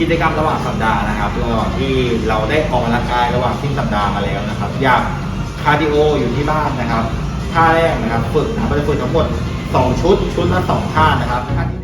กิจกรรมระหว่างสัปดาห์นะครับระหว่างที่เราได้ออกกำลังกายระหว่างสิ้นสัปดาห์มาแล้วนะครับ อยากคาร์ดิโออยู่ที่บ้านนะครับท่าแรกนะครับฝึกนะครับเราจะฝึกทั้งหมด 2 ชุดชุดละ2ท่านะครับท่าที่